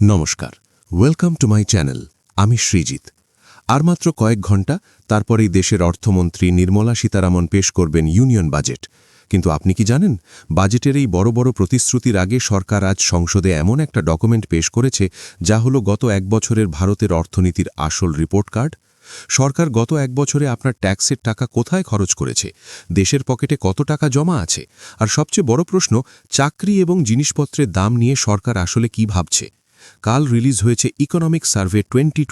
নমস্কার। Welcome to my channel আমি শ্রীজিৎ। আর মাত্র কয়েক ঘণ্টা, তারপরেই দেশের অর্থমন্ত্রী নির্মলা সীতারামন পেশ করবেন ইউনিয়ন বাজেট। কিন্তু আপনি কি জানেন, বাজেটের এই বড় বড় প্রতিশ্রুতির আগে সরকার আজ সংসদে এমন একটা ডকুমেন্ট পেশ করেছে, যা হলো গত এক বছরের ভারতের অর্থনীতির আসল রিপোর্ট কার্ড। সরকার গত এক বছরে আপনার ট্যাক্সের টাকা কোথায় খরচ করেছে, দেশের পকেটে কত টাকা জমা আছে, আর সবচেয়ে বড় প্রশ্ন, চাকরি এবং জিনিসপত্রের দাম নিয়ে সরকার আসলে কি ভাবছে। কাল রিলিজ হয়েছে ইকোনমিক সার্ভে টোয়েন্টি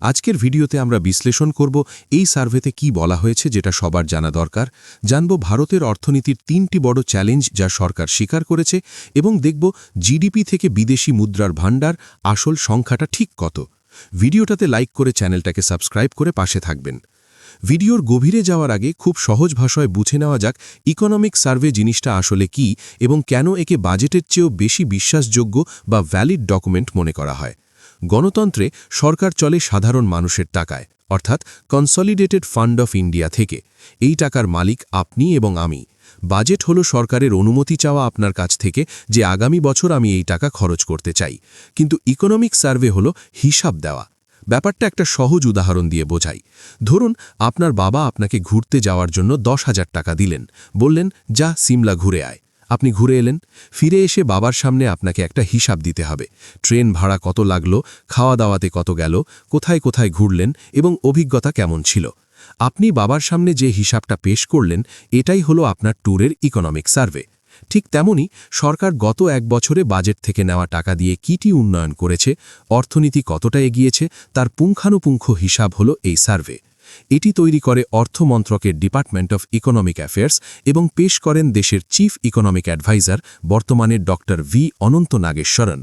আজকের ভিডিওতে আমরা বিশ্লেষণ করব এই সার্ভেতে কি বলা হয়েছে যেটা সবার জানা দরকার, জানব ভারতের অর্থনীতির তিনটি বড় চ্যালেঞ্জ যা সরকার স্বীকার করেছে এবং দেখব জিডিপি থেকে বিদেশি মুদ্রার ভাণ্ডার আসল সংখ্যাটা ঠিক কত। ভিডিওটাতে লাইক করে চ্যানেলটাকে সাবস্ক্রাইব করে পাশে থাকবেন। ভিডিওর গভীরে যাওয়ার আগে খুব সহজ ভাষায় বুঝে নেওয়া যাক ইকোনমিক সার্ভে জিনিসটা আসলে কি এবং কেন একে বাজেটের চেয়েও বেশি বিশ্বাসযোগ্য বা ভ্যালিড ডকুমেন্ট মনে করা হয়। গণতন্ত্রে সরকার চলে সাধারণ মানুষের টাকায়, অর্থাৎ কনসলিডেটেড ফান্ড অফ ইন্ডিয়া থেকে। এই টাকার মালিক আপনি এবং আমি। বাজেট হল সরকারের অনুমতি চাওয়া আপনার কাছ থেকে যে আগামী বছর আমি এই টাকা খরচ করতে চাই। কিন্তু ইকোনমিক সার্ভে হল হিসাব দেওয়া। ব্যাপারটা একটা সহজ উদাহরণ দিয়ে বোঝাই। ধরুন, আপনার বাবা আপনাকে ঘুরতে যাওয়ার জন্য দশ হাজার টাকা দিলেন। বললেন, যা, সিমলা ঘুরে আয়। আপনি ঘুরে এলেন। ফিরে এসে বাবার সামনে আপনাকে একটা হিসাব দিতে হবে। ট্রেন ভাড়া কত লাগল খাওয়া দাওয়াতে কত গেল, কোথায় কোথায় ঘুরলেন এবং অভিজ্ঞতা কেমন ছিল। আপনি বাবার সামনে যে হিসাবটা পেশ করলেন, এটাই হলো আপনার ট্যুরের ইকোনমিক সার্ভে ঠিক তেমনি সরকার গত এক বছরে বাজেট থেকে নেওয়া টাকা দিয়ে কিটি উন্নয়ন করেছে, অর্থনীতি কতটা এগিয়েছে, তার পুঙ্খানুপুঙ্খ হিসাব হল এই সার্ভে। এটি তৈরি করে অর্থ মন্ত্রকের ডিপার্টমেন্ট অফ ইকোনমিক অ্যাফেয়ার্স এবং পেশ করেন দেশের চিফ ইকোনমিক অ্যাডভাইজার, বর্তমানে ডক্টর ভি অনন্ত নাগেশ্বরন।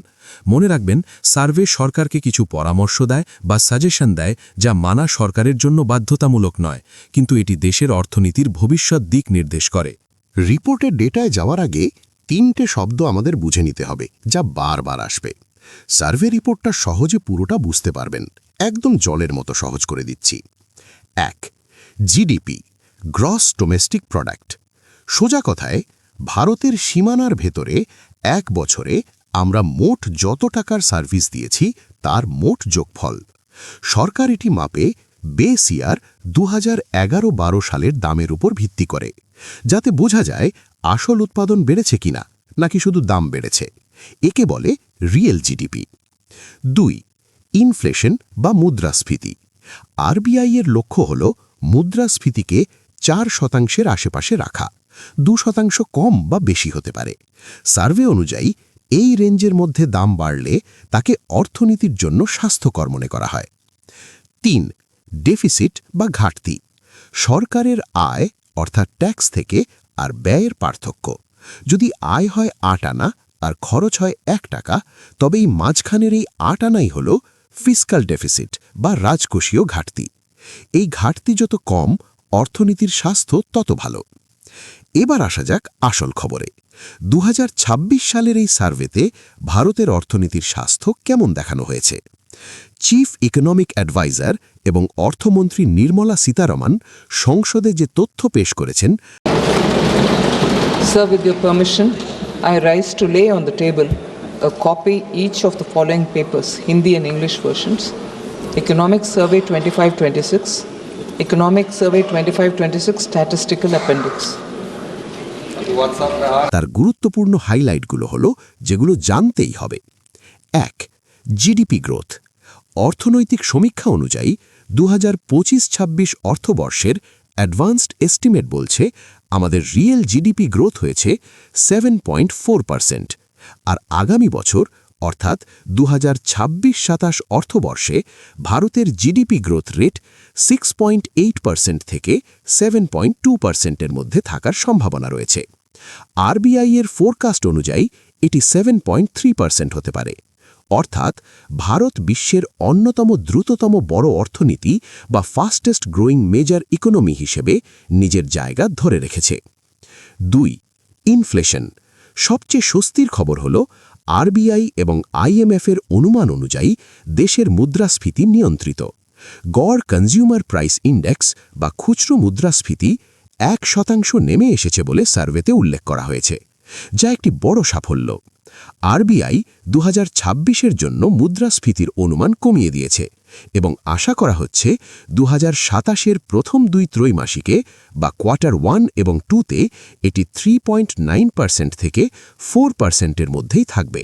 মনে রাখবেন, সার্ভে সরকারকে কিছু পরামর্শ দেয় বা সাজেশন দেয় যা মানা সরকারের জন্য বাধ্যতামূলক নয়, কিন্তু এটি দেশের অর্থনীতির ভবিষ্যৎ দিক নির্দেশ করে। রিপোর্টের ডেটায় যাওয়ার আগে তিনটে শব্দ আমাদের বুঝে নিতে হবে, যা বারবার আসবে। সার্ভে রিপোর্টটা সহজে পুরোটা বুঝতে পারবেন। একদম জলের মতো সহজ করে দিচ্ছি। এক, জিডিপি, গ্রস ডোমেস্টিক প্রোডাক্ট। সোজা কথায়, ভারতের সীমানার ভেতরে এক বছরে আমরা মোট যত টাকার সার্ভিস দিয়েছি, তার মোট যোগফল। সরকার এটি মাপে বেস ইয়ার দু হাজার সালের দামের উপর ভিত্তি করে। যাতে বোঝা যায় আসল উৎপাদন বেড়েছে কিনা, নাকি শুধু দাম বেড়েছে। একে বলে রিয়েল জিডিপি দুই ইনফ্লেশন বা মুদ্রাস্ফীতি। আরবিআই এর লক্ষ্য হল মুদ্রাস্ফীতিকে চার শতাংশের আশেপাশে রাখা, দু শতাংশ কম বা বেশি হতে পারে। সার্ভে অনুযায়ী, এই রেঞ্জের মধ্যে দাম বাড়লে তাকে অর্থনীতির জন্য স্বাস্থ্যকর মনে করা হয়। তিন ডেফিসিট বা ঘাটতি। সরকারের আয় অর্থাৎ ট্যাক্স থেকে আর ব্যয়ের পার্থক্য। যদি আয় হয় আট আনা, আর খরচ হয় এক টাকা, তবে এই মাঝখানের এই আট আনাই হল ফিসকাল ডেফিসিট বা রাজকোষীয় ঘাটতি। এই ঘাটতি যত কম, অর্থনীতির স্বাস্থ্য তত ভালো। এবার আসা যাক আসল খবরে। দু হাজার ছাব্বিশ সালের এই সার্ভেতে ভারতের অর্থনীতির স্বাস্থ্য কেমন দেখানো হয়েছে? চিফ ইকোনমিক অ্যাডভাইজার এবং অর্থমন্ত্রী নির্মলা সীতারমন সংসদে যে তথ্য পেশ করেছেন Sir, with your permission, I rise to lay on the table a copy each of the following papers, Hindi and English versions. Economic Survey 2526, Economic Survey 2526 Statistical Appendix. তার গুরুত্বপূর্ণ হাইলাইটগুলো হল যেগুলো জানতেই হবে এক জিডিপি গ্রোথ অর্থনৈতিক সমীক্ষা অনুযায়ী দু হাজার পঁচিশ ছাব্বিশ অর্থবর্ষের অ্যাডভান্সড এস্টিমেট বলছে আমাদের রিয়েল জিডিপি গ্রোথ হয়েছে সেভেন পয়েন্ট ফোর পার্সেন্ট। আর আগামী বছর, অর্থাৎ দু হাজার ছাব্বিশ সাতাশ অর্থবর্ষে ভারতের GDP growth rate six point eight percent থেকে সেভেন পয়েন্ট টু পার্সেন্টের মধ্যে থাকার সম্ভাবনা রয়েছে। আরবিআই এর ফোরকাস্ট অনুযায়ী এটি সেভেন পয়েন্ট থ্রি পার্সেন্ট হতে পারে। অর্থাৎ ভারত বিশ্বের অন্যতম দ্রুততম বড় অর্থনীতি বা ফাস্টেস্ট গ্রোয়িং মেজর ইকোনমি হিসেবে নিজের জায়গা ধরে রেখেছে। দুই ইনফ্লেশন সবচেয়ে স্বস্তির খবর হল আরবিআই এবং আইএমএফের অনুমান অনুযায়ী দেশের মুদ্রাস্ফীতি নিয়ন্ত্রিত। গড় কনজিউমার প্রাইস ইন্ডেক্স বা খুচরো মুদ্রাস্ফীতি এক শতাংশ নেমে এসেছে বলে সার্ভেতে উল্লেখ করা হয়েছে, যা একটি বড় সাফল্য। আরবিআই দু হাজার জন্য মুদ্রাস্ফীতির অনুমান কমিয়ে দিয়েছে এবং আশা করা হচ্ছে দু হাজার প্রথম দুই ত্রৈমাসিকে বা কোয়ার্টার ওয়ান এবং টুতে এটি থ্রি পয়েন্ট নাইন পার্সেন্ট থেকে ফোর পার্সেন্টের মধ্যেই থাকবে।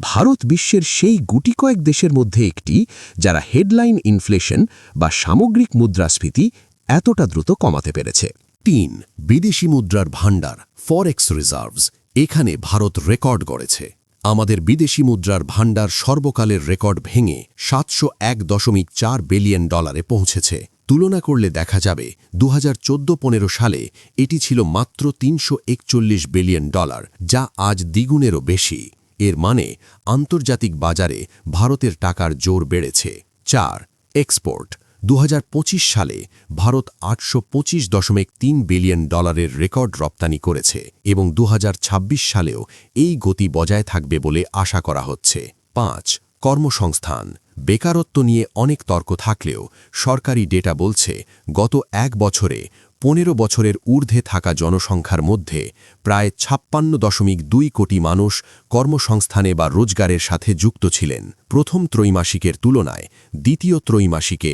ভারত বিশ্বের সেই গুটি কয়েক দেশের মধ্যে একটি যারা হেডলাইন ইনফ্লেশন বা সামগ্রিক মুদ্রাস্ফীতি এতটা দ্রুত কমাতে পেরেছে। তিন, বিদেশি মুদ্রার ভাণ্ডার, ফরেক্স রিজার্ভস। এখানে ভারত রেকর্ড গড়েছে। আমাদের বিদেশি মুদ্রার ভাণ্ডার সর্বকালের রেকর্ড ভেঙে সাতশো এক দশমিক চার বিলিয়ন ডলারে পৌঁছেছে। তুলনা করলে দেখা যাবে দু হাজার পনেরো সালে এটি ছিল মাত্র তিনশো একচল্লিশ বিলিয়ন ডলার, যা আজ দ্বিগুণেরও বেশি। এর মানে আন্তর্জাতিক বাজারে ভারতের টাকার জোর বেড়েছে। চার, এক্সপোর্ট। দু হাজার পঁচিশ সালে ভারত আটশো পঁচিশ দশমিক তিন বিলিয়ন ডলারের রেকর্ড রপ্তানি করেছে এবং দু হাজার ছাব্বিশ সালেও এই গতি বজায় থাকবে বলে আশা করা হচ্ছে। পাঁচ, কর্মসংস্থান। বেকারত্ব নিয়ে অনেক তর্ক থাকলেও সরকারি ডেটা বলছে, গত এক বছরে পনেরো বছরের ঊর্ধ্বে থাকা জনসংখ্যার মধ্যে প্রায় ছাপ্পান্ন দশমিক দুই কোটি মানুষ কর্মসংস্থানে বা রোজগারের সাথে যুক্ত ছিলেন। প্রথম ত্রৈমাসিকের তুলনায় দ্বিতীয় ত্রৈমাসিকে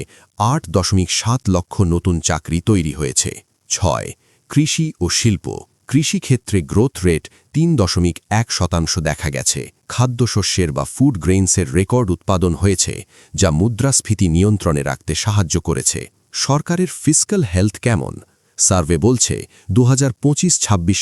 আট দশমিক সাত লক্ষ নতুন চাকরি তৈরি হয়েছে। ছয়, কৃষি ও শিল্প। কৃষিক্ষেত্রে গ্রোথ রেট তিন দশমিক এক শতাংশ দেখা গেছে। খাদ্যশস্যের বা ফুড গ্রেইনসের রেকর্ড উৎপাদন হয়েছে, যা মুদ্রাস্ফীতি নিয়ন্ত্রণে রাখতে সাহায্য করেছে। সরকারের ফিস্ক্যাল হেলথ কেমন? সার্ভে বলছে দু হাজার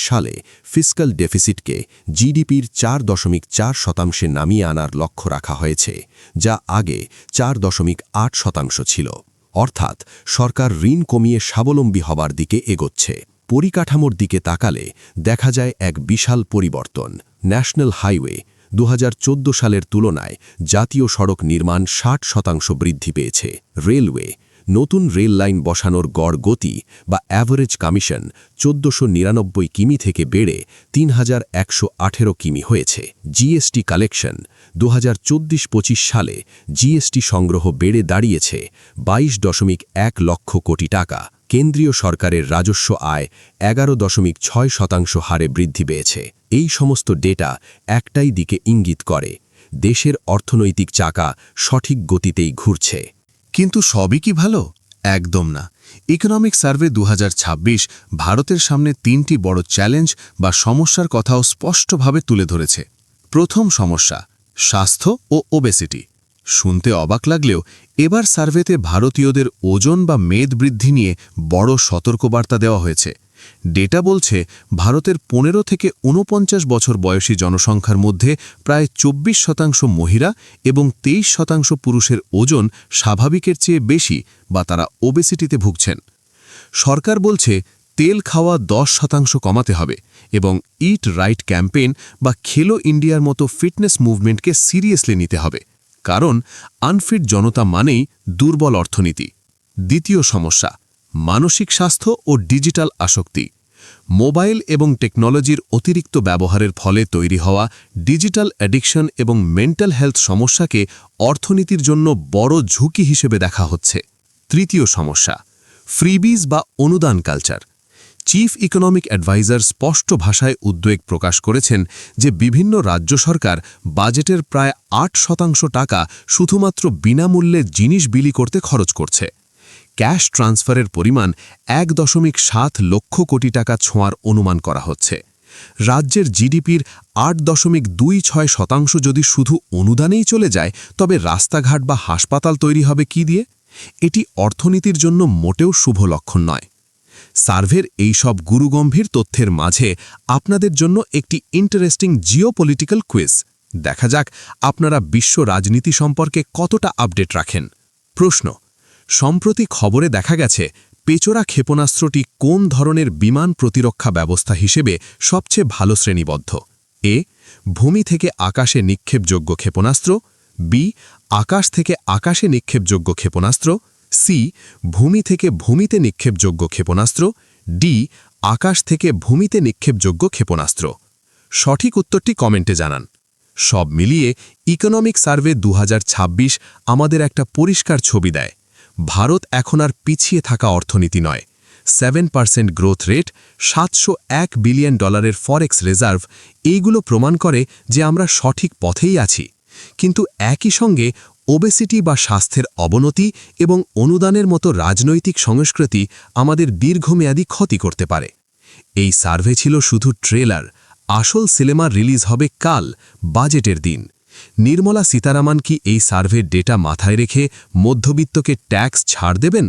সালে ফিস্ক্যাল ডেফিসিটকে জিডিপির চার দশমিক চার শতাংশে নামিয়ে আনার লক্ষ্য রাখা হয়েছে, যা আগে চার দশমিক আট শতাংশ ছিল। অর্থাৎ সরকার ঋণ কমিয়ে স্বাবলম্বী হবার দিকে এগোচ্ছে। পরিকাঠামোর দিকে তাকালে দেখা যায় এক বিশাল পরিবর্তন। ন্যাশনাল হাইওয়ে দু হাজার চোদ্দ সালের তুলনায় জাতীয় সড়ক নির্মাণ ষাট শতাংশ বৃদ্ধি পেয়েছে। রেলওয়ে নতুন রেল লাইন বসানোর গড় গতি বা অ্যাভারেজ কমিশন চোদ্দশো নিরানব্বই কিমি থেকে বেড়ে তিন হাজার একশো আঠেরো কিমি হয়েছে। জিএসটি কালেকশন দু হাজার সালে জিএসটি সংগ্রহ বেড়ে দাঁড়িয়েছে বাইশ দশমিক এক লক্ষ কোটি টাকা। কেন্দ্রীয় সরকারের রাজস্ব আয় এগারো দশমিক ছয় শতাংশ হারে বৃদ্ধি পেয়েছে। এই সমস্ত ডেটা একটাই দিকে ইঙ্গিত করে। দেশের অর্থনৈতিক চাকা সঠিক গতিতেই ঘুরছে। কিন্তু সবই কি ভালো? একদম না। ইকোনমিক সার্ভে দু হাজার ছাব্বিশ ভারতের সামনে তিনটি বড় চ্যালেঞ্জ বা সমস্যার কথাও স্পষ্টভাবে তুলে ধরেছে। প্রথম সমস্যা, স্বাস্থ্য ও ওবেসিটি শুনতে অবাক লাগলেও এবার সার্ভেতে ভারতীয়দের ওজন বা মেদ বৃদ্ধি নিয়ে বড় সতর্কবার্তা দেওয়া হয়েছে। ডেটা বলছে, ভারতের পনেরো থেকে ঊনপঞ্চাশ বছর বয়সী জনসংখ্যার মধ্যে প্রায় চব্বিশ শতাংশ মহিলা এবং তেইশ শতাংশ পুরুষের ওজন স্বাভাবিকের চেয়ে বেশি বা তারা ওবেসিটিতে ভুগছেন। সরকার বলছে, তেল খাওয়া দশ শতাংশ কমাতে হবে এবং ইট রাইট ক্যাম্পেইন বা খেলো ইন্ডিয়ার মতো ফিটনেস মুভমেন্টকে সিরিয়াসলি নিতে হবে, কারণ আনফিট জনতা মানেই দুর্বল অর্থনীতি। দ্বিতীয় সমস্যা মানসিক স্বাস্থ্য ও ডিজিটাল আসক্তি। মোবাইল এবং টেকনোলজির অতিরিক্ত ব্যবহারের ফলে তৈরি হওয়া ডিজিটাল অ্যাডিকশন এবং মেন্টাল হেলথ সমস্যাকে অর্থনীতির জন্য বড় ঝুঁকি হিসেবে দেখা হচ্ছে। তৃতীয় সমস্যা, ফ্রিবিজ বা অনুদান কালচার। চিফ ইকোনমিক অ্যাডভাইজার স্পষ্ট ভাষায় উদ্বেগ প্রকাশ করেছেন যে বিভিন্ন রাজ্য সরকার বাজেটের প্রায় আট শতাংশ টাকা শুধুমাত্র বিনামূল্যে জিনিস বিলি করতে খরচ করছে। ক্যাশ ট্রান্সফারের পরিমাণ এক দশমিক সাত লক্ষ কোটি টাকা ছোঁয়ার অনুমান করা হচ্ছে। রাজ্যের জিডিপির আট দশমিক দুই ছয় শতাংশ যদি শুধু অনুদানেই চলে যায়, তবে রাস্তাঘাট বা হাসপাতাল তৈরি হবে কি দিয়ে? এটি অর্থনীতির জন্য মোটেও শুভ লক্ষণ নয়। সার্ভের এই সব গুরুগম্ভীর তথ্যের মাঝে আপনাদের জন্য একটি ইন্টারেস্টিং জিওপলিটিক্যাল কুইজ। দেখা যাক আপনারা বিশ্ব রাজনীতি সম্পর্কে কতটা আপডেট রাখেন। প্রশ্ন সম্প্রতি খবরে দেখা গেছে, পেচোরা ক্ষেপণাস্ত্রটি কোন ধরনের বিমান প্রতিরক্ষা ব্যবস্থা হিসেবে সবচেয়ে ভালো শ্রেণীবদ্ধ? এ, ভূমি থেকে আকাশে নিক্ষেপযোগ্য ক্ষেপণাস্ত্র, বি, আকাশ থেকে আকাশে নিক্ষেপযোগ্য ক্ষেপণাস্ত্র, সি, ভূমি থেকে ভূমিতে নিক্ষেপযোগ্য ক্ষেপণাস্ত্র, ডি, আকাশ থেকে ভূমিতে নিক্ষেপযোগ্য ক্ষেপণাস্ত্র। সঠিক উত্তরটি কমেন্টে জানান। সব মিলিয়ে ইকোনমিক সার্ভে দু হাজার ছাব্বিশ আমাদের একটা পরিষ্কার ছবি দেয়। ভারত এখন আর পিছিয়ে থাকা অর্থনীতি নয়। সেভেন পার্সেন্ট গ্রোথ রেট, সাতশো এক বিলিয়ন ডলারের ফরেক্স রিজার্ভ, এইগুলো প্রমাণ করে যে আমরা সঠিক পথেই আছি। কিন্তু একই সঙ্গে ওবেসিটি বা স্বাস্থ্যের অবনতি এবং অনুদানের মতো রাজনৈতিক সংস্কৃতি আমাদের দীর্ঘমেয়াদী ক্ষতি করতে পারে। এই সার্ভে ছিল শুধু ট্রেলার, আসল সিনেমা রিলিজ হবে কাল, বাজেটের দিন। নির্মলা সীতারামান কি এই সার্ভের ডেটা মাথায় রেখে মধ্যবিত্তকে ট্যাক্স ছাড় দেবেন?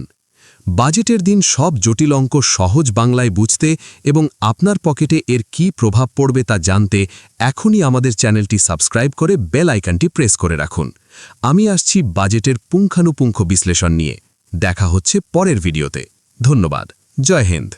বাজেটের দিন সব জটিল অঙ্ক সহজ বাংলায় বুঝতে এবং আপনার পকেটে এর কি প্রভাব পড়বে তা জানতে এখনই আমাদের চ্যানেলটি সাবস্ক্রাইব করে বেল আইকনটি প্রেস করে রাখুন। আমি আসছি বাজেটের পুঙ্খানুপুঙ্খ বিশ্লেষণ নিয়ে। দেখা হচ্ছে পরের ভিডিওতে। ধন্যবাদ। জয় হিন্দ।